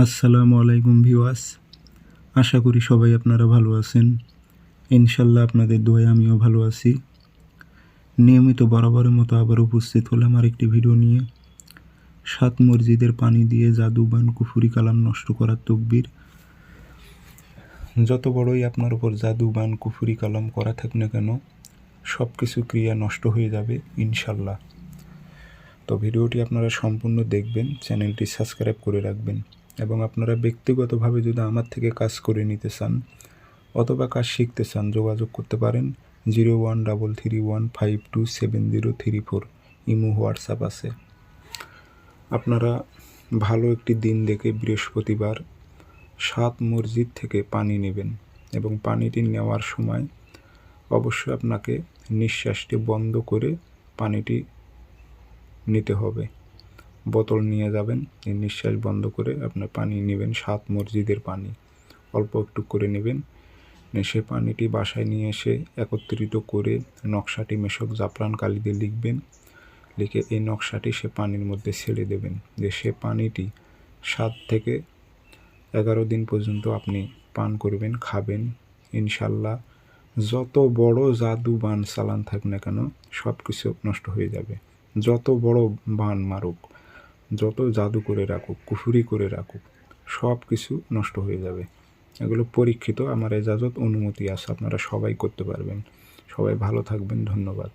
আসসালামু আলাইকুম ভিওয়াস আশা করি সবাই আপনারা ভালো আছেন। ইনশাল্লাহ আপনাদের দোয়ায় আমিও ভালো আছি। নিয়মিত বরাবরের মতো আবার উপস্থিত হলাম আর একটি ভিডিও নিয়ে। সাত মসজিদের পানি দিয়ে জাদুবান কুফুরি কালাম নষ্ট করার তকবির। যত বড়ই আপনার উপর জাদুবান কুফুরি কালাম করা থাক না কেন সব কিছু ক্রিয়া নষ্ট হয়ে যাবে ইনশাল্লাহ তো ভিডিওটি আপনারা সম্পূর্ণ দেখবেন, চ্যানেলটি সাবস্ক্রাইব করে রাখবেন। এবং আপনারা ব্যক্তিগতভাবে যদি আমার থেকে কাজ করে নিতে চান অথবা কাজ শিখতে চান, যোগাযোগ করতে পারেন zero one double three one five two seven zero three four. Imo, WhatsApp আছে। আপনারা ভালো একটি দিন দেখে বৃহস্পতিবার সাত মসজিদ থেকে পানি নেবেন এবং পানিটি নেওয়ার সময় অবশ্যই আপনাকে নিঃশ্বাসটি বন্ধ করে পানিটি নিতে হবে। বোতল নিয়ে যাবেন নিঃশ্বাস বন্ধ করে আপনার পানি নেবেন, সাত মসজিদের পানি। অল্প একটু করে নেবেন। সে পানিটি বাসায় নিয়ে এসে একত্রিত করে নকশাটি মেশক জাফরান কালি দিয়ে লিখবেন। লিখে এই নকশাটি সে পানির মধ্যে ছেড়ে দেবেন। যে সে পানিটি সাত থেকে এগারো দিন পর্যন্ত আপনি পান করবেন, খাবেন, ইনশাল্লাহ যত বড় জাদু বান চালান থাক না কেন সব কিছু নষ্ট হয়ে যাবে। যত বড় বান মারুক। যত জাদু করে রাখুক, কুফুরি করে রাখুক, সব কিছু নষ্ট হয়ে যাবে। এগুলো পরীক্ষিত, আমার এজাজত অনুমতি আছে, আপনারা সবাই করতে পারবেন। সবাই ভালো থাকবেন, ধন্যবাদ।